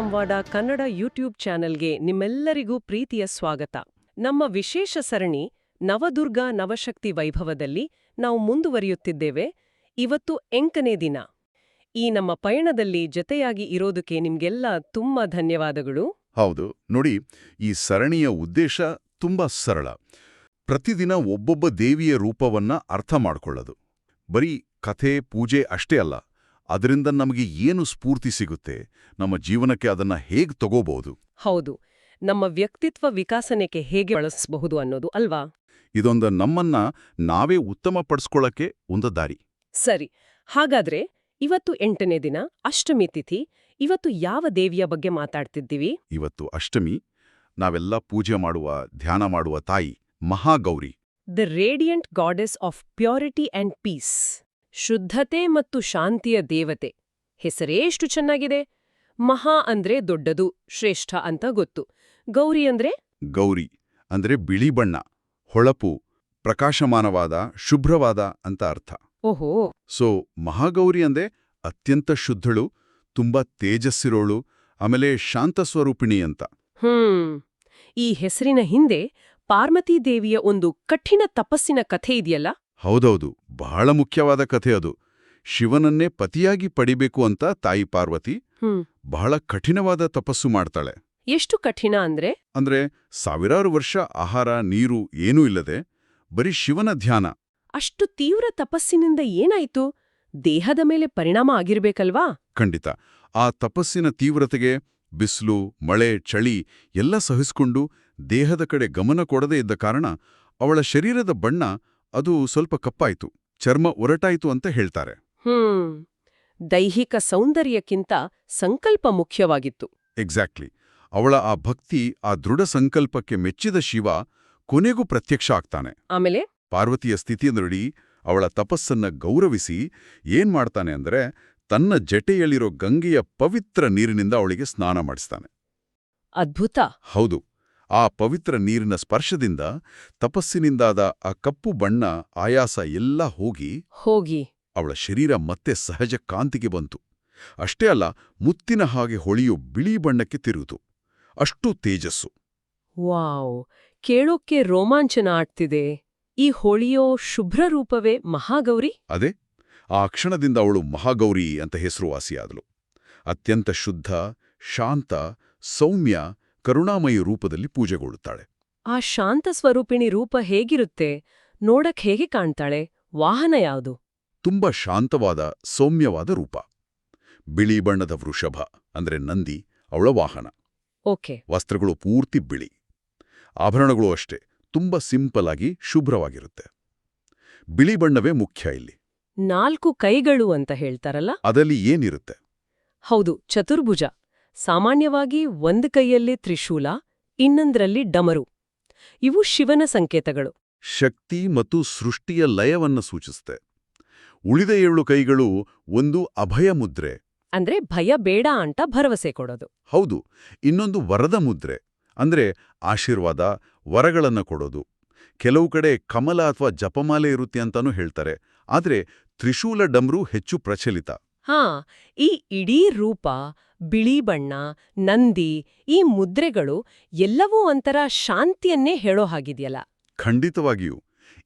ಸಂವಾದ ಕನ್ನಡ ಯೂಟ್ಯೂಬ್ ಚಾನೆಲ್ಗೆ ನಿಮ್ಮೆಲ್ಲರಿಗೂ ಪ್ರೀತಿಯ ಸ್ವಾಗತ. ನಮ್ಮ ವಿಶೇಷ ಸರಣಿ ನವದುರ್ಗ ನವಶಕ್ತಿ ವೈಭವದಲ್ಲಿ ನಾವು ಮುಂದುವರಿಯುತ್ತಿದ್ದೇವೆ. ಇವತ್ತು ಎಂಕನೇ ದಿನ. ಈ ನಮ್ಮ ಪಯಣದಲ್ಲಿ ಜತೆಯಾಗಿ ಇರೋದಕ್ಕೆ ನಿಮ್ಗೆಲ್ಲ ತುಂಬಾ ಧನ್ಯವಾದಗಳು. ಹೌದು, ನೋಡಿ, ಈ ಸರಣಿಯ ಉದ್ದೇಶ ತುಂಬಾ ಸರಳ. ಪ್ರತಿದಿನ ಒಬ್ಬೊಬ್ಬ ದೇವಿಯ ರೂಪವನ್ನ ಅರ್ಥ ಮಾಡ್ಕೊಳ್ಳೋದು. ಬರೀ ಕಥೆ, ಪೂಜೆ ಅಷ್ಟೇ ಅಲ್ಲ. ಅದರಿಂದ ನಮಗೆ ಏನು ಸ್ಫೂರ್ತಿ ಸಿಗುತ್ತೆ? ನಮ್ಮ ಜೀವನಕ್ಕೆ ಅದನ್ನ ಹೇಗೆ ತಗೋಬಹುದು? ಹೌದು. ನಮ್ಮ ವ್ಯಕ್ತಿತ್ವ ವಿಕಾಸನಕ್ಕೆ ಹೇಗೆ ಬಳಸಬಹುದು ಅನ್ನೋದು ಅಲ್ವಾ? ಇದೊಂದು ನಮ್ಮನ್ನ ನಾವೇ ಉತ್ತಮಪಡಿಸ್ಕೊಳ್ಳಕ್ಕೆ ಒಂದು ದಾರಿ. ಸರಿ. ಹಾಗಾದ್ರೆ ಇವತ್ತು ಎಂಟನೇ ದಿನ ಅಷ್ಟಮಿ ತಿಥಿ ಇವತ್ತು ಯಾವ ದೇವಿಯ ಬಗ್ಗೆ ಮಾತಾಡ್ತಿದ್ದೀವಿ? ಇವತ್ತು ಅಷ್ಟಮಿ ನಾವೆಲ್ಲ ಪೂಜೆ ಮಾಡುವ ಧ್ಯಾನ ಮಾಡುವ ತಾಯಿ Mahagauri. The radiant goddess of purity and peace ಶುದ್ಧತೆ ಮತ್ತು ಶಾಂತಿಯ ದೇವತೆ. ಹೆಸರೇ ಎಷ್ಟು ಚೆನ್ನಾಗಿದೆ. ಮಹಾ ಅಂದ್ರೆ ದೊಡ್ಡದು ಶ್ರೇಷ್ಠ ಅಂತ ಗೊತ್ತು. ಗೌರಿ ಅಂದ್ರೆ? ಗೌರಿ ಅಂದ್ರೆ ಬಿಳಿ ಬಣ್ಣ ಹೊಳಪು ಪ್ರಕಾಶಮಾನವಾದ ಶುಭ್ರವಾದ ಅಂತ ಅರ್ಥ. ಓಹೋ! ಸೊ ಮಹಾಗೌರಿ ಅಂದ್ರೆ ಅತ್ಯಂತ ಶುದ್ಧಳು ತುಂಬಾ ತೇಜಸ್ಸಿರೋಳು ಆಮೇಲೆ ಶಾಂತ ಸ್ವರೂಪಿಣಿ ಅಂತ. ಹ್ಮ್. ಈ ಹೆಸರಿನ ಹಿಂದೆ ಪಾರ್ವತಿ ದೇವಿಯ ಒಂದು ಕಠಿಣ ತಪಸ್ಸಿನ ಕಥೆ ಇದೆಯಲ್ಲ? ಹೌದೌದು ಬಹಳ ಮುಖ್ಯವಾದ ಕಥೆ ಅದು. ಶಿವನನ್ನೇ ಪತಿಯಾಗಿ ಪಡಿಬೇಕು ಅಂತ ತಾಯಿ ಪಾರ್ವತಿ ಬಹಳ ಕಠಿಣವಾದ ತಪಸ್ಸು ಮಾಡ್ತಾಳೆ. ಎಷ್ಟು ಕಠಿಣ ಅಂದ್ರೆ? ಅಂದ್ರೆ ಸಾವಿರಾರು ವರ್ಷ ಆಹಾರ ನೀರು ಏನೂ ಇಲ್ಲದೆ ಬರೀ ಶಿವನ ಧ್ಯಾನ. ಅಷ್ಟು ತೀವ್ರ ತಪಸ್ಸಿನಿಂದ ಏನಾಯ್ತು? ದೇಹದ ಮೇಲೆ ಪರಿಣಾಮ ಆಗಿರ್ಬೇಕಲ್ವಾ? ಖಂಡಿತ. ಆ ತಪಸ್ಸಿನ ತೀವ್ರತೆಗೆ ಬಿಸಿಲು ಮಳೆ ಚಳಿ ಎಲ್ಲ ಸಹಿಸ್ಕೊಂಡು ದೇಹದ ಕಡೆ ಗಮನ ಕೊಡದೇ ಇದ್ದ ಕಾರಣ ಅವಳ ಶರೀರದ ಬಣ್ಣ ಅದು ಸ್ವಲ್ಪ ಕಪ್ಪಾಯಿತು ಚರ್ಮ ಒರಟಾಯಿತು ಅಂತ ಹೇಳ್ತಾರೆ. ಹ್ಮ್ ದೈಹಿಕ ಸೌಂದರ್ಯಕ್ಕಿಂತ ಸಂಕಲ್ಪ ಮುಖ್ಯವಾಗಿತ್ತು. ಎಕ್ಸಾಕ್ಟ್ಲಿ ಅವಳ ಆ ಭಕ್ತಿ ಆ ದೃಢ ಸಂಕಲ್ಪಕ್ಕೆ ಮೆಚ್ಚಿದ ಶಿವ ಕೊನೆಗೂ ಪ್ರತ್ಯಕ್ಷ ಆಗ್ತಾನೆ. ಆಮೇಲೆ? ಪಾರ್ವತಿಯ ಸ್ಥಿತಿ ನೋಡಿ ಅವಳ ತಪಸ್ಸನ್ನ ಗೌರವಿಸಿ ಏನ್ ಮಾಡ್ತಾನೆ ಅಂದ್ರೆ ತನ್ನ ಜಟೆಯಲ್ಲಿರೋ ಗಂಗೆಯ ಪವಿತ್ರ ನೀರಿನಿಂದ ಅವಳಿಗೆ ಸ್ನಾನ ಮಾಡಿಸ್ತಾನೆ. ಅದ್ಭುತ. ಹೌದು. ಆ ಪವಿತ್ರ ನೀರಿನ ಸ್ಪರ್ಶದಿಂದ ತಪಸ್ಸಿನಿಂದಾದ ಆ ಕಪ್ಪು ಬಣ್ಣ ಆಯಾಸ ಎಲ್ಲ ಹೋಗಿ ಹೋಗಿ. ಅವಳ ಶರೀರ ಮತ್ತೆ ಸಹಜ ಕಾಂತಿಗೆ ಬಂತು. ಅಷ್ಟೇ ಅಲ್ಲ ಮುತ್ತಿನ ಹಾಗೆ ಹೊಳೆಯೋ ಬಿಳಿ ಬಣ್ಣಕ್ಕೆ ತಿರುಗಿತು. ಅಷ್ಟು ತೇಜಸ್ಸು. ವಾವ್ ಕೇಳೋಕ್ಕೆ ರೋಮಾಂಚನ ಆಡ್ತಿದೆ ಈ ಹೊಳಿಯೋ ಶುಭ್ರ ರೂಪವೇ ಮಹಾಗೌರಿ? ಅದೇ ಆ ಕ್ಷಣದಿಂದ ಅವಳು ಮಹಾಗೌರಿ ಅಂತ ಹೆಸರುವಾಸಿಯಾದಳು ಅತ್ಯಂತ ಶುದ್ಧ ಶಾಂತ ಸೌಮ್ಯ ಕರುಣಾಮಯಿ ರೂಪದಲ್ಲಿ ಪೂಜೆಗೊಳ್ಳುತ್ತಾಳೆ. ಆ ಶಾಂತ ಸ್ವರೂಪಿಣಿ ರೂಪ ಹೇಗಿರುತ್ತೆ ನೋಡಕ್ ಹೇಗೆ ಕಾಣ್ತಾಳೆ? ವಾಹನ ಯಾವುದು? ತುಂಬಾ ಶಾಂತವಾದ ಸೌಮ್ಯವಾದ ರೂಪ. ಬಿಳಿ ಬಣ್ಣದ ವೃಷಭ ಅಂದ್ರೆ ನಂದಿ ಅವಳ ವಾಹನ. ಓಕೆ. ವಸ್ತ್ರಗಳು ಪೂರ್ತಿ ಬಿಳಿ. ಆಭರಣಗಳು ಅಷ್ಟೇ ತುಂಬಾ ಸಿಂಪಲ್ ಆಗಿ ಶುಭ್ರವಾಗಿರುತ್ತೆ. ಬಿಳಿ ಬಣ್ಣವೇ ಮುಖ್ಯ ಇಲ್ಲಿ. ನಾಲ್ಕು ಕೈಗಳು ಅಂತ ಹೇಳ್ತಾರಲ್ಲ? ಅದಲ್ಲಿ ಏನಿರುತ್ತೆ? ಹೌದು ಚತುರ್ಭುಜ. ಸಾಮಾನ್ಯವಾಗಿ ಒಂದು ಕೈಯಲ್ಲಿ ತ್ರಿಶೂಲ ಇನ್ನೊಂದರಲ್ಲಿ ಡಮರು. ಇವು ಶಿವನ ಸಂಕೇತಗಳು. ಶಕ್ತಿ ಮತ್ತು ಸೃಷ್ಟಿಯ ಲಯವನ್ನು ಸೂಚಿಸುತ್ತೆ. ಉಳಿದ ಏಳು ಕೈಗಳು ಒಂದು ಅಭಯ ಮುದ್ರೆ. ಅಂದ್ರೆ ಭಯ ಬೇಡ ಅಂತ ಭರವಸೆ ಕೊಡೋದು. ಹೌದು ಇನ್ನೊಂದು ವರದ ಮುದ್ರೆ ಅಂದ್ರೆ ಆಶೀರ್ವಾದ ವರಗಳನ್ನು ಕೊಡೋದು. ಕೆಲವು ಕಡೆ ಕಮಲ ಅಥವಾ ಜಪಮಾಲೆ ಇರುತ್ತೆ ಅಂತಾನೂ ಹೇಳ್ತಾರೆ ಆದ್ರೆ ತ್ರಿಶೂಲ ಡಮ್ರು ಹೆಚ್ಚು ಪ್ರಚಲಿತ. ಹಾ ಈ ಇಡೀ ರೂಪ ಬಿಳಿ ಬಣ್ಣ ನಂದಿ ಈ ಮುದ್ರೆಗಳು ಎಲ್ಲವೂ ಒಂಥರ ಶಾಂತಿಯನ್ನೇ ಹೇಳೋ ಹಾಗಿದೆಯಲ್ಲ. ಖಂಡಿತವಾಗಿಯೂ.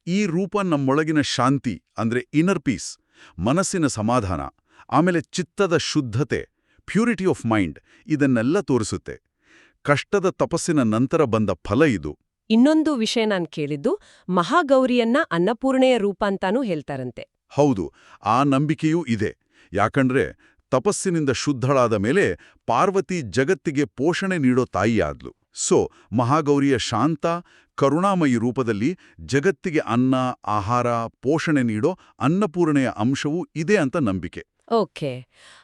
ಈ ರೂಪ ನಮ್ಮೊಳಗಿನ ಶಾಂತಿ ಅಂದ್ರೆ ಇನ್ನರ್ ಪೀಸ್ ಮನಸ್ಸಿನ ಸಮಾಧಾನ ಆಮೇಲೆ ಚಿತ್ತದ ಶುದ್ಧತೆ ಪ್ಯೂರಿಟಿ ಆಫ್ ಮೈಂಡ್ ಇದನ್ನೆಲ್ಲ ತೋರಿಸುತ್ತೆ. ಕಷ್ಟದ ತಪಸ್ಸಿನ ನಂತರ ಬಂದ ಫಲ ಇದು. ಇನ್ನೊಂದು ವಿಷಯ ನಾನು ಕೇಳಿದ್ದು ಮಹಾಗೌರಿಯನ್ನ ಅನ್ನಪೂರ್ಣೆಯ ರೂಪ ಅಂತಾನೂ ಹೇಳ್ತಾರಂತೆ. ಹೌದು ಆ ನಂಬಿಕೆಯೂ ಇದೆ. ಯಾಕಂದ್ರೆ ತಪಸ್ಸಿನಿಂದ ಶುದ್ಧಳಾದ ಮೇಲೆ ಪಾರ್ವತಿ ಜಗತ್ತಿಗೆ ಪೋಷಣೆ ನೀಡೋ ತಾಯಿಯಾದ್ಲು. ಸೊ ಮಹಾಗೌರಿಯ ಶಾಂತ ಕರುಣಾಮಯಿ ರೂಪದಲ್ಲಿ ಜಗತ್ತಿಗೆ ಅನ್ನ ಆಹಾರ ಪೋಷಣೆ ನೀಡೋ ಅನ್ನಪೂರ್ಣೆಯ ಅಂಶವೂ ಇದೆ ಅಂತ ನಂಬಿಕೆ. ಓಕೆ.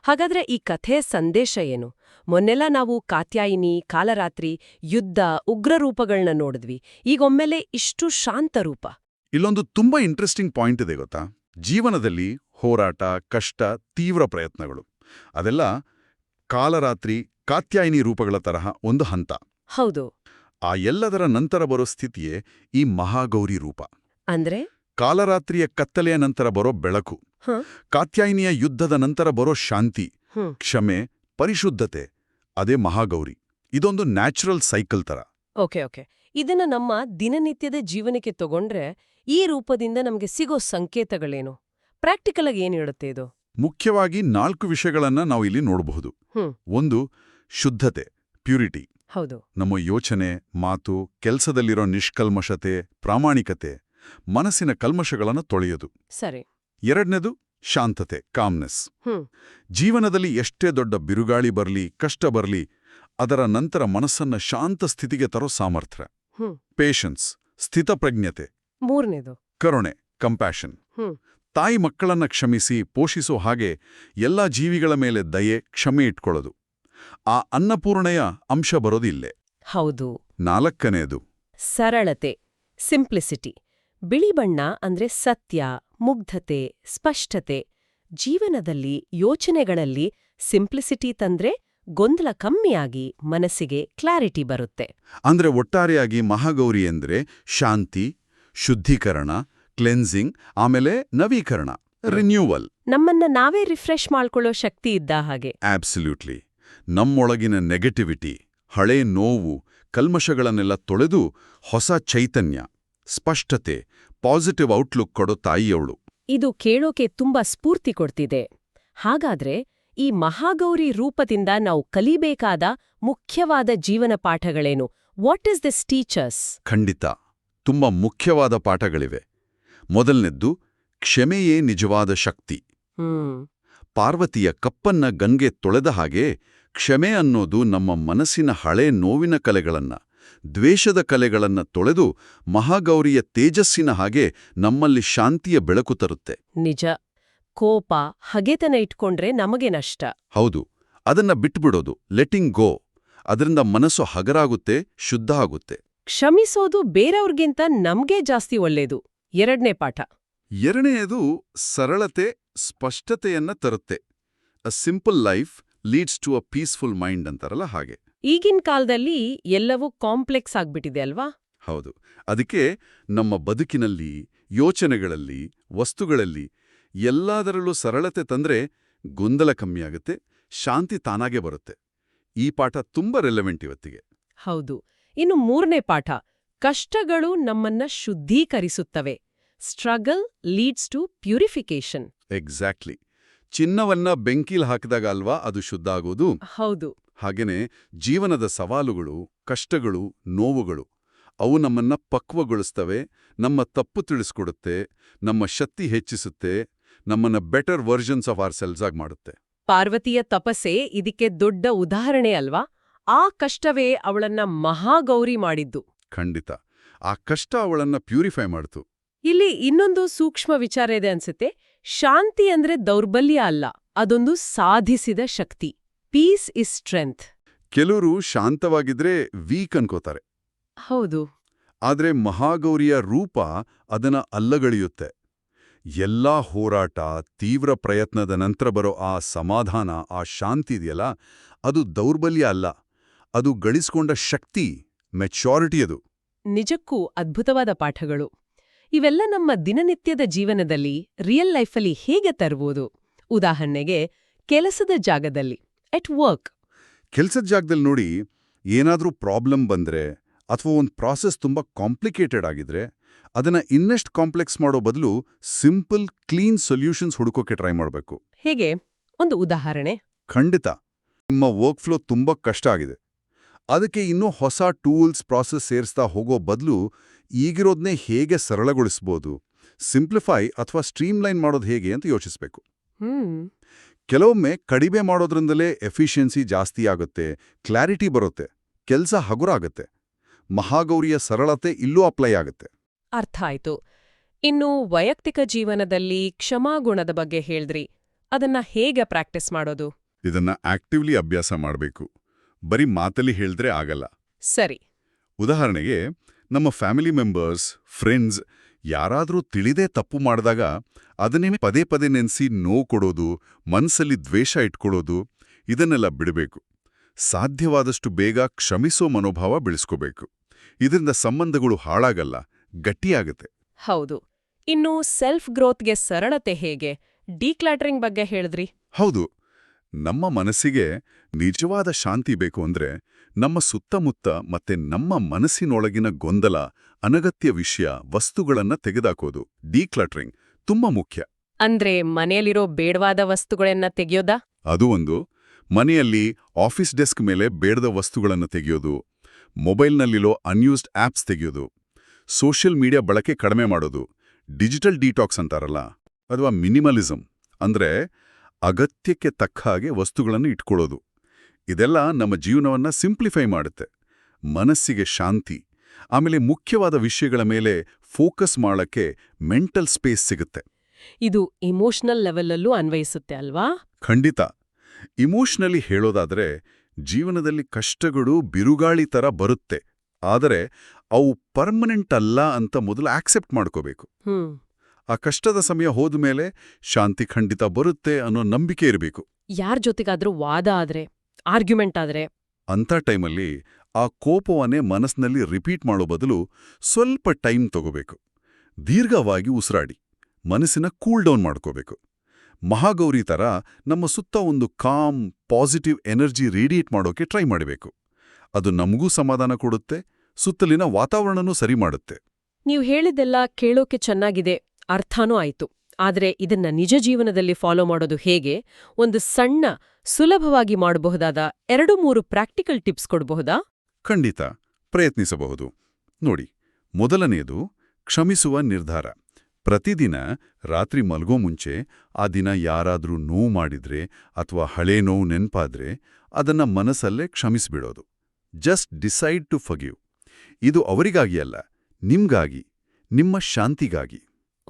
ಹಾಗಾದ್ರೆ ಈ ಕಥೆಯ ಸಂದೇಶ ಏನು? ಮೊನ್ನೆಲ್ಲ ನಾವು ಕಾತ್ಯಾಯಿನಿ ಕಾಲರಾತ್ರಿ ಯುದ್ಧ ಉಗ್ರ ರೂಪಗಳನ್ನ ನೋಡಿದ್ವಿ. ಈಗೊಮ್ಮೆಲೆ ಇಷ್ಟು ಶಾಂತ ರೂಪ. ಇಲ್ಲೊಂದು ತುಂಬಾ ಇಂಟ್ರೆಸ್ಟಿಂಗ್ ಪಾಯಿಂಟ್ ಇದೆ ಗೊತ್ತಾ? ಜೀವನದಲ್ಲಿ ಹೋರಾಟ ಕಷ್ಟ ತೀವ್ರ ಪ್ರಯತ್ನಗಳು. ಅದೆಲ್ಲ ಕಾಲರಾತ್ರಿ ಕಾತ್ಯಾಯಿನಿ ರೂಪಗಳ ತರಹ ಒಂದು ಹಂತ. ಹೌದು. ಆ ಎಲ್ಲದರ ನಂತರ ಬರೋ ಸ್ಥಿತಿಯೇ ಈ ಮಹಾಗೌರಿ ರೂಪ. ಅಂದ್ರೆ? ಕಾಲರಾತ್ರಿಯ ಕತ್ತಲೆಯ ನಂತರ ಬರೋ ಬೆಳಕು. ಕಾತ್ಯಾಯಿನಿಯ ಯುದ್ಧದ ನಂತರ ಬರೋ ಶಾಂತಿ ಕ್ಷಮೆ ಪರಿಶುದ್ಧತೆ ಅದೇ ಮಹಾಗೌರಿ. ಇದೊಂದು ನ್ಯಾಚುರಲ್ ಸೈಕಲ್ ತರ. Okay okay. ಇದನ್ನ ನಮ್ಮ ದಿನನಿತ್ಯದ ಜೀವನಕ್ಕೆ ತಗೊಂಡ್ರೆ ಈ ರೂಪದಿಂದ ನಮಗೆ ಸಿಗೋ ಸಂಕೇತಗಳೇನು? ಪ್ರಾಕ್ಟಿಕಲ್ ಆಗಿ ಏನ್ ಹೇಳುತ್ತೆ ಇದು? ಮುಖ್ಯವಾಗಿ ನಾಲ್ಕು ವಿಷಯಗಳನ್ನ ನಾವು ಇಲ್ಲಿ ನೋಡಬಹುದು. ಒಂದು ಶುದ್ಧತೆ ಪ್ಯೂರಿಟಿ. ಹೌದು. ನಮ್ಮ ಯೋಚನೆ ಮಾತು ಕೆಲಸದಲ್ಲಿರೋ ನಿಷ್ಕಲ್ಮಶತೆ ಪ್ರಾಮಾಣಿಕತೆ ಮನಸ್ಸಿನ ಕಲ್ಮಶಗಳನ್ನು ತೊಳೆಯೋದು. ಸರಿ. ಎರಡನೇದು ಶಾಂತತೆ ಕಾಮ್ನೆಸ್. ಜೀವನದಲ್ಲಿ ಎಷ್ಟೇ ದೊಡ್ಡ ಬಿರುಗಾಳಿ ಬರಲಿ ಕಷ್ಟ ಬರಲಿ ಅದರ ನಂತರ ಮನಸ್ಸನ್ನ ಶಾಂತ ಸ್ಥಿತಿಗೆ ತರೋ ಸಾಮರ್ಥ್ಯ. ಪೇಷನ್ಸ್ ಸ್ಥಿತಪ್ರಜ್ಞತೆ. ಮೂರನೇದು. ಕರುಣೆ ಕಂಪ್ಯಾಷನ್ ತಾಯಿ ಮಕ್ಕಳನ್ನ ಕ್ಷಮಿಸಿ ಪೋಷಿಸೋ ಹಾಗೆ ಎಲ್ಲಾ ಜೀವಿಗಳ ಮೇಲೆ ದಯೆ ಕ್ಷಮೆ ಇಟ್ಕೊಳ್ಳೋದು. ಆ ಅನ್ನಪೂರ್ಣೆಯ ಅಂಶ ಬರೋದಿಲ್ಲೇ. ಹೌದು. ನಾಲ್ಕನೆಯದು ಸರಳತೆ ಸಿಂಪ್ಲಿಸಿಟಿ. ಬಿಳಿ ಬಣ್ಣ ಅಂದ್ರೆ ಸತ್ಯ ಮುಗ್ಧತೆ ಸ್ಪಷ್ಟತೆ. ಜೀವನದಲ್ಲಿ ಯೋಚನೆಗಳಲ್ಲಿ ಸಿಂಪ್ಲಿಸಿಟಿ ತಂದ್ರೆ ಗೊಂದಲ ಕಮ್ಮಿಯಾಗಿ ಮನಸ್ಸಿಗೆ ಕ್ಲಾರಿಟಿ ಬರುತ್ತೆ. ಅಂದ್ರೆ ಒಟ್ಟಾರೆಯಾಗಿ ಮಹಾಗೌರಿ ಅಂದ್ರೆ ಶಾಂತಿ ಶುದ್ಧೀಕರಣ ಕ್ಲೆನ್ಸಿಂಗ್ ಆಮೇಲೆ ನವೀಕರಣ ರಿನ್ಯೂವಲ್ ನಮ್ಮನ್ನ ನಾವೇ ರಿಫ್ರೆಶ್ ಮಾಡ್ಕೊಳ್ಳೋ ಶಕ್ತಿ ಇದ್ದ ಹಾಗೆ. ಆಬ್ಸಲ್ಯೂಟ್ಲಿ ನಮ್ಮೊಳಗಿನ ನೆಗೆಟಿವಿಟಿ ಹಳೆ ನೋವು ಕಲ್ಮಶಗಳನ್ನೆಲ್ಲ ತೊಳೆದು ಹೊಸ ಚೈತನ್ಯ ಸ್ಪಷ್ಟತೆ ಪಾಸಿಟಿವ್ ಔಟ್ಲುಕ್ ಕೊಡೋ ತಾಯಿಯವಳು. ಇದು ಕೇಳೋಕೆ ತುಂಬಾ ಸ್ಫೂರ್ತಿ ಕೊಡ್ತಿದೆ. ಹಾಗಾದ್ರೆ ಈ ಮಹಾಗೌರಿ ರೂಪದಿಂದ ನಾವು ಕಲಿಬೇಕಾದ ಮುಖ್ಯವಾದ ಜೀವನ ಪಾಠಗಳೇನು? ವಾಟ್ ಇಸ್ ದಿಸ್ ಟೀಚರ್ಸ್ ಖಂಡಿತ. ತುಂಬಾ ಮುಖ್ಯವಾದ ಪಾಠಗಳಿವೆ. ಮೊದಲನೆದ್ದು ಕ್ಷಮೆಯೇ ನಿಜವಾದ ಶಕ್ತಿ. ಪಾರ್ವತಿಯ ಕಪ್ಪನ್ನ ಗಂಗೆ ತೊಳೆದ ಹಾಗೆ ಕ್ಷಮೆ ಅನ್ನೋದು ನಮ್ಮ ಮನಸ್ಸಿನ ಹಳೆ ನೋವಿನ ಕಲೆಗಳನ್ನ ದ್ವೇಷದ ಕಲೆಗಳನ್ನ ತೊಳೆದು ಮಹಾಗೌರಿಯ ತೇಜಸ್ಸಿನ ಹಾಗೆ ನಮ್ಮಲ್ಲಿ ಶಾಂತಿಯ ಬೆಳಕು ತರುತ್ತೆ. ನಿಜ. ಕೋಪ ಹಗೆತನ ಇಟ್ಕೊಂಡ್ರೆ ನಮಗೆ ನಷ್ಟ. ಹೌದು. ಅದನ್ನ ಬಿಟ್ಬಿಡೋದು ಲೆಟಿಂಗ್ ಗೋ ಅದರಿಂದ ಮನಸ್ಸು ಹಗರಾಗುತ್ತೆ ಶುದ್ಧ ಆಗುತ್ತೆ. ಕ್ಷಮಿಸೋದು ಬೇರೆಯವ್ರಿಗಿಂತ ನಮ್ಗೆ ಜಾಸ್ತಿ ಒಳ್ಳೇದು. ಎರಡನೇ ಪಾಠ. ಎರಡನೆಯದು ಸರಳತೆ ಸ್ಪಷ್ಟತೆಯನ್ನ ತರುತ್ತೆ. A simple life leads to a peaceful mind ಅಂತಾರಲ್ಲ ಹಾಗೆ. ಈಗಿನ ಕಾಲದಲ್ಲಿ ಎಲ್ಲವೂ ಕಾಂಪ್ಲೆಕ್ಸ್ ಆಗ್ಬಿಟ್ಟಿದೆ ಅಲ್ವಾ? ಹೌದು. ಅದಕ್ಕೆ ನಮ್ಮ ಬದುಕಿನಲ್ಲಿ ಯೋಚನೆಗಳಲ್ಲಿ ವಸ್ತುಗಳಲ್ಲಿ ಎಲ್ಲದರಲ್ಲೂ ಸರಳತೆ ತಂದ್ರೆ ಗೊಂದಲ ಕಮ್ಮಿಯಾಗುತ್ತೆ ಶಾಂತಿ ತಾನಾಗೆ ಬರುತ್ತೆ. ಈ ಪಾಠ ತುಂಬಾ ರೆಲೆವೆಂಟ್ ಇವತ್ತಿಗೆ. ಹೌದು. ಇನ್ನು ಮೂರನೇ ಪಾಠ. ಕಷ್ಟಗಳು ನಮ್ಮನ್ನ ಶುದ್ಧೀಕರಿಸುತ್ತವೆ. Struggle leads to purification exactly. ಚಿನ್ನವನ್ನ ಬೆಂಕಿಲ್ ಹಾಕಿದಾಗ ಅಲ್ವಾ ಅದು ಶುದ್ಧ ಆಗೋದು? ಹೌದು. ಹಾಗೇನೆ ಜೀವನದ ಸವಾಲುಗಳು ಕಷ್ಟಗಳು ನೋವುಗಳು ಅವು ನಮ್ಮನ್ನ ಪಕ್ವಗೊಳಿಸ್ತವೆ ನಮ್ಮ ತಪ್ಪು ತಿಳಿಸ್ಕೊಡುತ್ತೆ ನಮ್ಮ ಶಕ್ತಿ ಹೆಚ್ಚಿಸುತ್ತೆ ನಮ್ಮನ್ನ better versions of our selves ಆಗಿ ಮಾಡುತ್ತೆ. ಪಾರ್ವತಿಯ ತಪಸ್ಸೆ ಇದಕ್ಕೆ ದೊಡ್ಡ ಉದಾಹರಣೆ ಅಲ್ವಾ? ಆ ಕಷ್ಟವೇ ಅವಳನ್ನ ಮಹಾಗೌರಿ ಮಾಡಿದ್ದು. ಖಂಡಿತ. ಆ ಕಷ್ಟ ಅವಳನ್ನ ಪ್ಯೂರಿಫೈ ಮಾಡ್ತು. ಇಲ್ಲಿ ಇನ್ನೊಂದು ಸೂಕ್ಷ್ಮ ವಿಚಾರ ಇದೆ ಅನ್ಸುತ್ತೆ. ಶಾಂತಿ ಅಂದ್ರೆ ದೌರ್ಬಲ್ಯ ಅಲ್ಲ ಅದೊಂದು ಸಾಧಿಸಿದ ಶಕ್ತಿ. Piece is strength. ಕೆಲವರು ಶಾಂತವಾಗಿದ್ರೆ ವೀಕ್ ಅನ್ಕೋತಾರೆ. ಹೌದು. ಆದ್ರೆ ಮಹಾಗೌರಿಯ ರೂಪ ಅದನ್ನ ಅಲ್ಲಗಳೆಯುತ್ತೆ. ಎಲ್ಲಾ ಹೋರಾಟ ತೀವ್ರ ಪ್ರಯತ್ನದ ನಂತರ ಬರೋ ಆ ಸಮಾಧಾನ ಆ ಶಾಂತಿ ಇದೆಯಲ್ಲ ಅದು ದೌರ್ಬಲ್ಯ ಅಲ್ಲ ಅದು ಗಳಿಸ್ಕೊಂಡ ಶಕ್ತಿ. ಮೆಚ್ಯೂರಿಟಿ ಅದು. ನಿಜಕ್ಕೂ ಅದ್ಭುತವಾದ ಪಾಠಗಳು. ಇವೆಲ್ಲ ನಮ್ಮ ದಿನನಿತ್ಯದ ಜೀವನದಲ್ಲಿ ರಿಯಲ್ ಲೈಫಲ್ಲಿ ಹೇಗೆ ತರಬಹುದು ಉದಾಹರಣೆಗೆ ಕೆಲಸದ ಜಾಗದಲ್ಲಿ ಎಟ್ ವರ್ಕ್ ಕೆಲಸದ ಜಾಗದಲ್ಲಿ ನೋಡಿ ಏನಾದರೂ ಪ್ರಾಬ್ಲಮ್ ಬಂದ್ರೆ ಅಥವಾ ಒಂದು ಪ್ರಾಸೆಸ್ ತುಂಬಾ ಕಾಂಪ್ಲಿಕೇಟೆಡ್ ಆಗಿದ್ರೆ ಅದನ್ನ ಇನ್ನಷ್ಟು ಕಾಂಪ್ಲೆಕ್ಸ್ ಮಾಡೋ ಬದಲು ಸಿಂಪಲ್ ಕ್ಲೀನ್ ಸೊಲ್ಯೂಷನ್ಸ್ ಹುಡುಕೋಕೆ ಟ್ರೈ ಮಾಡಬೇಕು. ಹೇಗೆ? ಒಂದು ಉದಾಹರಣೆ. ಖಂಡಿತ. ನಿಮ್ಮ ವರ್ಕ್ ಫ್ಲೋ ತುಂಬ ಕಷ್ಟ ಆಗಿದೆ. ಅದಕ್ಕೆ ಇನ್ನೂ ಹೊಸ ಟೂಲ್ಸ್ ಪ್ರಾಸೆಸ್ ಸೇರಿಸ್ತಾ ಹೋಗೋ ಬದಲು ಈಗಿರೋದನ್ನೇ ಹೇಗೆ ಸರಳಗೊಳಿಸ್ಬೋದು ಸಿಂಪ್ಲಿಫೈ ಅಥವಾ ಸ್ಟ್ರೀಮ್ಲೈನ್ ಮಾಡೋದು ಹೇಗೆ ಅಂತ ಯೋಚಿಸಬೇಕು. ಕೆಲವೊಮ್ಮೆ ಕಡಿಮೆ ಮಾಡೋದ್ರಿಂದಲೇ ಎಫಿಷಿಯನ್ಸಿ ಜಾಸ್ತಿ ಆಗುತ್ತೆ ಕ್ಲಾರಿಟಿ ಬರುತ್ತೆ ಕೆಲಸ ಹಗುರಾಗುತ್ತೆ ಮಹಾಗೌರಿಯ ಸರಳತೆ ಇಲ್ಲೂ ಅಪ್ಲೈ ಆಗುತ್ತೆ. ಅರ್ಥ ಆಯ್ತು. ಇನ್ನು ವೈಯಕ್ತಿಕ ಜೀವನದಲ್ಲಿ ಕ್ಷಮಾಗುಣದ ಬಗ್ಗೆ ಹೇಳಿದ್ರಿ ಅದನ್ನ ಹೇಗೆ ಪ್ರಾಕ್ಟೀಸ್ ಮಾಡೋದು? ಇದನ್ನ ಆಕ್ಟಿವ್ಲಿ ಅಭ್ಯಾಸ ಮಾಡಬೇಕು. ಬರೀ ಮಾತಲ್ಲಿ ಹೇಳಿದ್ರೆ ಆಗಲ್ಲ. ಸರಿ. ಉದಾಹರಣೆಗೆ ನಮ್ಮ ಫ್ಯಾಮಿಲಿ ಮೆಂಬರ್ಸ್ ಫ್ರೆಂಡ್ಸ್ ಯಾರಾದರೂ ತಿಳಿದೇ ತಪ್ಪು ಮಾಡಿದಾಗ ಅದನ್ನೇ ಪದೇ ಪದೇ ನೆನೆಸಿ ನೋವು ಕೊಡೋದು ಮನಸ್ಸಲ್ಲಿ ದ್ವೇಷ ಇಟ್ಕೊಳ್ಳೋದು ಇದನ್ನೆಲ್ಲ ಬಿಡಬೇಕು. ಸಾಧ್ಯವಾದಷ್ಟು ಬೇಗ ಕ್ಷಮಿಸೋ ಮನೋಭಾವ ಬೆಳೆಸ್ಕೋಬೇಕು. ಇದರಿಂದ ಸಂಬಂಧಗಳು ಹಾಳಾಗಲ್ಲ ಗಟ್ಟಿಯಾಗತ್ತೆ. ಹೌದು. ಇನ್ನು ಸೆಲ್ಫ್ ಗ್ರೋತ್ಗೆ ಸರಳತೆ ಹೇಗೆ? ಡಿಕ್ಲಾಟರಿಂಗ್ ಬಗ್ಗೆ ಹೇಳಿದ್ರಿ. ಹೌದು. ನಮ್ಮ ಮನಸ್ಸಿಗೆ ನಿಜವಾದ ಶಾಂತಿ ಬೇಕು ಅಂದ್ರೆ ನಮ್ಮ ಸುತ್ತಮುತ್ತ ಮತ್ತೆ ನಮ್ಮ ಮನಸ್ಸಿನೊಳಗಿನ ಗೊಂದಲ ಅನಗತ್ಯ ವಿಷಯ ವಸ್ತುಗಳನ್ನ ತೆಗೆದಾಕೋದು ಡಿಕ್ಲಟ್ರಿಂಗ್ ತುಂಬಾ ಮುಖ್ಯ. ಅಂದ್ರೆ ಮನೆಯಲ್ಲಿರೋ ಬೇಡವಾದ ವಸ್ತುಗಳನ್ನ ತೆಗೆಯೋದಾ? ಅದು ಒಂದು. ಮನೆಯಲ್ಲಿ ಆಫೀಸ್ ಡೆಸ್ಕ್ ಮೇಲೆ ಬೇಡದ ವಸ್ತುಗಳನ್ನು ತೆಗೆಯೋದು ಮೊಬೈಲ್ನಲ್ಲಿರೋ ಅನ್ಯೂಸ್ಡ್ ಆಪ್ಸ್ ತೆಗೆಯೋದು ಸೋಷಿಯಲ್ ಮೀಡಿಯಾ ಬಳಕೆ ಕಡಿಮೆ ಮಾಡೋದು ಡಿಜಿಟಲ್ ಡಿಟಾಕ್ಸ್ ಅಂತಾರಲ್ಲ ಅಥವಾ ಮಿನಿಮಲಿಸಮ್ ಅಂದ್ರೆ ಅಗತ್ಯಕ್ಕೆ ತಕ್ಕ ಹಾಗೆ ವಸ್ತುಗಳನ್ನು ಇಟ್ಕೊಳ್ಳೋದು. ಇದೆಲ್ಲ ನಮ್ಮ ಜೀವನವನ್ನು ಸಿಂಪ್ಲಿಫೈ ಮಾಡುತ್ತೆ. ಮನಸ್ಸಿಗೆ ಶಾಂತಿ ಆಮೇಲೆ ಮುಖ್ಯವಾದ ವಿಷಯಗಳ ಮೇಲೆ ಫೋಕಸ್ ಮಾಡಕ್ಕೆ ಮೆಂಟಲ್ ಸ್ಪೇಸ್ ಸಿಗುತ್ತೆ. ಇದು ಇಮೋಷನಲ್ ಲೆವೆಲಲ್ಲೂ ಅನ್ವಯಿಸುತ್ತೆ ಅಲ್ವಾ? ಖಂಡಿತ. ಇಮೋಷನಲಿ ಹೇಳೋದಾದ್ರೆ ಜೀವನದಲ್ಲಿ ಕಷ್ಟಗಳು ಬಿರುಗಾಳಿ ಥರ ಬರುತ್ತೆ. ಆದರೆ ಅವು ಪರ್ಮನೆಂಟ್ ಅಲ್ಲ ಅಂತ ಮೊದಲು ಆಕ್ಸೆಪ್ಟ್ ಮಾಡ್ಕೋಬೇಕು. ಆ ಕಷ್ಟದ ಸಮಯ ಹೋದ ಮೇಲೆ ಶಾಂತಿ ಖಂಡಿತ ಬರುತ್ತೆ ಅನ್ನೋ ನಂಬಿಕೆ ಇರಬೇಕು. ಯಾರ್ ಜೊತೆಗಾದ್ರೂ ವಾದ ಆದ್ರೆ ಆರ್ಗ್ಯುಮೆಂಟ್ ಆದ್ರೆ? ಅಂಥ ಟೈಮಲ್ಲಿ ಆ ಕೋಪವನ್ನೇ ಮನಸ್ಸಿನಲ್ಲಿ ರಿಪೀಟ್ ಮಾಡೋ ಬದಲು ಸ್ವಲ್ಪ ಟೈಮ್ ತಗೋಬೇಕು. ದೀರ್ಘವಾಗಿ ಉಸಿರಾಡಿ ಮನಸ್ಸಿನ ಕೂಲ್ ಡೌನ್ ಮಾಡ್ಕೋಬೇಕು. ಮಹಾಗೌರಿ ಥರ ನಮ್ಮ ಸುತ್ತ ಒಂದು ಕಾಮ್ ಪಾಸಿಟಿವ್ ಎನರ್ಜಿ ರೇಡಿಯೇಟ್ ಮಾಡೋಕೆ ಟ್ರೈ ಮಾಡಬೇಕು. ಅದು ನಮಗೂ ಸಮಾಧಾನ ಕೊಡುತ್ತೆ ಸುತ್ತಲಿನ ವಾತಾವರಣನೂ ಸರಿ ಮಾಡುತ್ತೆ. ನೀವು ಹೇಳಿದ್ದೆಲ್ಲ ಕೇಳೋಕೆ ಚೆನ್ನಾಗಿದೆ. ಅರ್ಥನೂ ಆಯ್ತು. ಆದರೆ ಇದನ್ನ ನಿಜ ಜೀವನದಲ್ಲಿ ಫಾಲೋ ಮಾಡೋದು ಹೇಗೆ? ಒಂದು ಸಣ್ಣ, ಸುಲಭವಾಗಿ ಮಾಡಬಹುದಾದ ಎರಡು ಮೂರು ಪ್ರಾಕ್ಟಿಕಲ್ ಟಿಪ್ಸ್ ಕೊಡಬಹುದಾ? ಖಂಡಿತ. ಪ್ರಯತ್ನಿಸಬಹುದು. ನೋಡಿ, ಮೊದಲನೆಯದು ಕ್ಷಮಿಸುವ ನಿರ್ಧಾರ. ಪ್ರತಿದಿನ ರಾತ್ರಿ ಮಲಗೋ ಮುಂಚೆ ಆ ದಿನ ಯಾರಾದರೂ ನೋವು ಮಾಡಿದ್ರೆ ಅಥವಾ ಹಳೆ ನೋವು ನೆನ್ಪಾದ್ರೆ ಅದನ್ನ ಮನಸ್ಸಲ್ಲೇ ಕ್ಷಮಿಸ್ಬಿಡೋದು. ಜಸ್ಟ್ ಡಿಸೈಡ್ ಟು ಫಗಿವ್ ಇದು ಅವರಿಗಾಗಿ ಅಲ್ಲ, ನಿಮ್ಗಾಗಿ, ನಿಮ್ಮ ಶಾಂತಿಗಾಗಿ.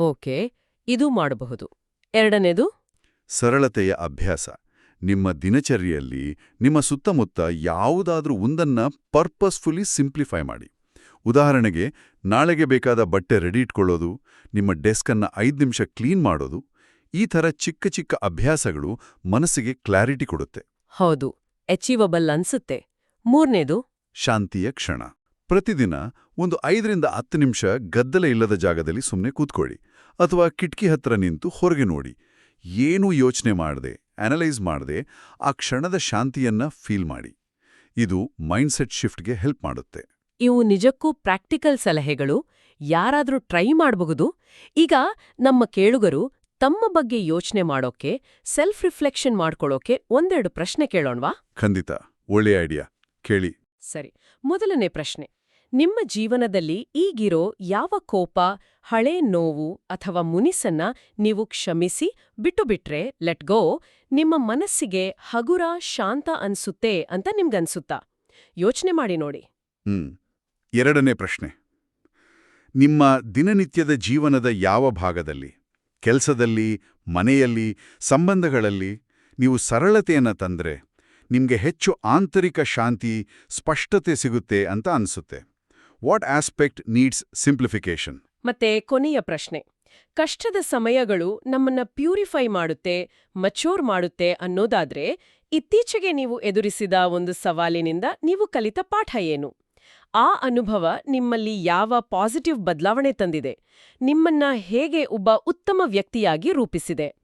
ಓಕೆ ಇದು ಮಾಡಬಹುದು. ಎರಡನೇದು? ಸರಳತೆಯ ಅಭ್ಯಾಸ. ನಿಮ್ಮ ದಿನಚರಿಯಲ್ಲಿ ನಿಮ್ಮ ಸುತ್ತಮುತ್ತ ಯಾವುದಾದ್ರೂ ಒಂದನ್ನ ಪರ್ಪಸ್ಫುಲಿ ಸಿಂಪ್ಲಿಫೈ ಮಾಡಿ. ಉದಾಹರಣೆಗೆ ನಾಳೆಗೆ ಬೇಕಾದ ಬಟ್ಟೆ ರೆಡಿ ಇಟ್ಕೊಳ್ಳೋದು ನಿಮ್ಮ ಡೆಸ್ಕನ್ನು ಐದು ನಿಮಿಷ ಕ್ಲೀನ್ ಮಾಡೋದು ಈ ಥರ ಚಿಕ್ಕ ಚಿಕ್ಕ ಅಭ್ಯಾಸಗಳು ಮನಸ್ಸಿಗೆ ಕ್ಲಾರಿಟಿ ಕೊಡುತ್ತೆ. ಹೌದು ಅಚೀವಬಲ್ ಅನ್ಸುತ್ತೆ. ಮೂರನೇದು? ಶಾಂತಿಯ ಕ್ಷಣ. ಪ್ರತಿದಿನ ಒಂದು ಐದರಿಂದ ಹತ್ತು ನಿಮಿಷ ಗದ್ದಲ ಇಲ್ಲದ ಜಾಗದಲ್ಲಿ ಸುಮ್ಮನೆ ಕೂತ್ಕೊಳ್ಳಿ. ಅಥವಾ ಕಿಟಕಿ ಹತ್ರ ನಿಂತು ಹೊರಗೆ ನೋಡಿ. ಏನೂ ಯೋಚನೆ ಮಾಡದೆ ಅನಲೈಸ್ ಮಾಡದೆ ಆ ಕ್ಷಣದ ಶಾಂತಿಯನ್ನ ಫೀಲ್ ಮಾಡಿ. ಇದು ಮೈಂಡ್ಸೆಟ್ ಶಿಫ್ಟ್ಗೆ ಹೆಲ್ಪ್ ಮಾಡುತ್ತೆ. ಇವು ನಿಜಕ್ಕೂ ಪ್ರಾಕ್ಟಿಕಲ್ ಸಲಹೆಗಳು ಯಾರಾದ್ರೂ ಟ್ರೈ ಮಾಡಬಹುದು. ಈಗ ನಮ್ಮ ಕೇಳುಗರು ತಮ್ಮ ಬಗ್ಗೆ ಯೋಚನೆ ಮಾಡೋಕೆ ಸೆಲ್ಫ್ ರಿಫ್ಲೆಕ್ಷನ್ ಮಾಡ್ಕೊಳ್ಳೋಕೆ ಒಂದೆರಡು ಪ್ರಶ್ನೆ ಕೇಳೋಣವಾ? ಖಂಡಿತ. ಒಳ್ಳೆಯ ಐಡಿಯಾ ಕೇಳಿ. ಸರಿ ಮೊದಲನೇ ಪ್ರಶ್ನೆ. ನಿಮ್ಮ ಜೀವನದಲ್ಲಿ ಈಗಿರೋ ಯಾವ ಕೋಪ, ಹಳೆ ನೋವು ಅಥವಾ ಮುನಿಸನ್ನ ನೀವು ಕ್ಷಮಿಸಿ, ಬಿಟ್ಟುಬಿಟ್ರೆ ಲೆಟ್ ಗೋ, ನಿಮ್ಮ ಮನಸ್ಸಿಗೆ ಹಗುರ, ಶಾಂತ ಅನ್ಸುತ್ತೆ ಅಂತ ನಿಮ್ಗನ್ಸುತ್ತಾ? ಯೋಚನೆ ಮಾಡಿ ನೋಡಿ. ಎರಡನೇ ಪ್ರಶ್ನೆ. ನಿಮ್ಮ ದಿನನಿತ್ಯದ ಜೀವನದ ಯಾವ ಭಾಗದಲ್ಲಿ? ಕೆಲಸದಲ್ಲಿ, ಮನೆಯಲ್ಲಿ, ಸಂಬಂಧಗಳಲ್ಲಿ ನೀವು ಸರಳತೆಯನ್ನು ತಂದ್ರೆ ನಿಮಗೆ ಹೆಚ್ಚು ಆಂತರಿಕ ಶಾಂತಿ, ಸ್ಪಷ್ಟತೆ ಸಿಗುತ್ತೆ ಅಂತ ಅನ್ಸುತ್ತೆ. ವಾಟ್ ಆಸ್ಪೆಕ್ಟ್ ನೀಡ್ಸ್ ಸಿಂಪ್ಲಿಫಿಕೇಶನ್ ಮತ್ತೆ ಕೊನೆಯ ಪ್ರಶ್ನೆ. ಕಷ್ಟದ ಸಮಯಗಳು ನಮ್ಮನ್ನ ಪ್ಯೂರಿಫೈ ಮಾಡುತ್ತೆ ಮಚೋರ್ ಮಾಡುತ್ತೆ ಅನ್ನೋದಾದ್ರೆ ಇತ್ತೀಚೆಗೆ ನೀವು ಎದುರಿಸಿದ ಒಂದು ಸವಾಲಿನಿಂದ ನೀವು ಕಲಿತ ಪಾಠ ಏನು? ಆ ಅನುಭವ ನಿಮ್ಮಲ್ಲಿ ಯಾವ ಪಾಸಿಟಿವ್ ಬದಲಾವಣೆ ತಂದಿದೆ? ನಿಮ್ಮನ್ನ ಹೇಗೆ ಒಬ್ಬ ಉತ್ತಮ ವ್ಯಕ್ತಿಯಾಗಿ ರೂಪಿಸಿದೆ?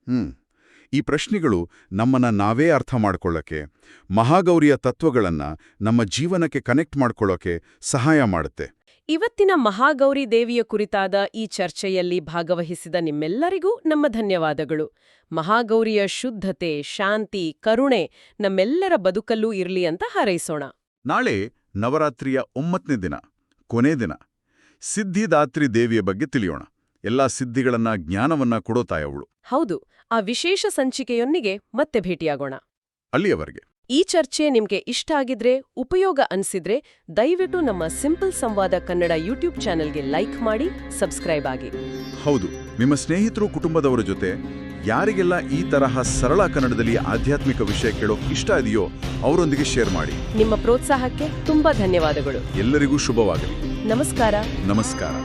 ಈ ಪ್ರಶ್ನೆಗಳು ನಮ್ಮನ್ನ ನಾವೇ ಅರ್ಥ ಮಾಡ್ಕೊಳ್ಳೋಕೆ ಮಹಾಗೌರಿಯ ತತ್ವಗಳನ್ನ ನಮ್ಮ ಜೀವನಕ್ಕೆ ಕನೆಕ್ಟ್ ಮಾಡ್ಕೊಳ್ಳೋಕೆ ಸಹಾಯ ಮಾಡುತ್ತೆ. ಇವತ್ತಿನ ಮಹಾಗೌರಿ ದೇವಿಯ ಕುರಿತಾದ ಈ ಚರ್ಚೆಯಲ್ಲಿ ಭಾಗವಹಿಸಿದ ನಿಮ್ಮೆಲ್ಲರಿಗೂ ನಮ್ಮ ಧನ್ಯವಾದಗಳು. ಮಹಾಗೌರಿಯ ಶುದ್ಧತೆ ಶಾಂತಿ ಕರುಣೆ ನಮ್ಮೆಲ್ಲರ ಬದುಕಲ್ಲೂ ಇರಲಿ ಅಂತ ಹಾರೈಸೋಣ. ನಾಳೆ ನವರಾತ್ರಿಯ ಒಂಬತ್ತನೇ ದಿನ ಕೊನೆ ದಿನ ಸಿದ್ಧಿದಾತ್ರಿ ದೇವಿಯ ಬಗ್ಗೆ ತಿಳಿಯೋಣ. ಎಲ್ಲಾ ಸಿದ್ಧಿಗಳನ್ನ ಜ್ಞಾನವನ್ನ ಕೊಡೋ ತಾಯವಳು ಹೌದು ಆ ವಿಶೇಷ ಸಂಚಿಕೆಯೊಂದಿಗೆ ಮತ್ತೆ ಭೇಟಿಯಾಗೋಣ. ಅಲ್ಲಿಯವರೆಗೆ. ಈ ಚರ್ಚೆ ನಿಮ್ಗೆ ಇಷ್ಟ ಆಗಿದ್ರೆ ಉಪಯೋಗ ಅನ್ಸಿದ್ರೆ ದಯವಿಟ್ಟು ನಮ್ಮ ಸಿಂಪಲ್ ಸಂವಾದ ಕನ್ನಡ ಯೂಟ್ಯೂಬ್ ಚಾನೆಲ್ಗೆ ಲೈಕ್ ಮಾಡಿ ಸಬ್ಸ್ಕ್ರೈಬ್ ಆಗಿ. ಹೌದು ನಿಮ್ಮ ಸ್ನೇಹಿತರು ಕುಟುಂಬದವರ ಜೊತೆ ಯಾರಿಗೆಲ್ಲ ಈ ತರಹ ಸರಳ ಕನ್ನಡದಲ್ಲಿ ಆಧ್ಯಾತ್ಮಿಕ ವಿಷಯ ಕೇಳೋ ಇಷ್ಟ ಇದೆಯೋ ಅವರೊಂದಿಗೆ ಶೇರ್ ಮಾಡಿ. ನಿಮ್ಮ ಪ್ರೋತ್ಸಾಹಕ್ಕೆ ತುಂಬಾ ಧನ್ಯವಾದಗಳು. ಎಲ್ಲರಿಗೂ ಶುಭವಾಗಲಿ. ನಮಸ್ಕಾರ. ನಮಸ್ಕಾರ.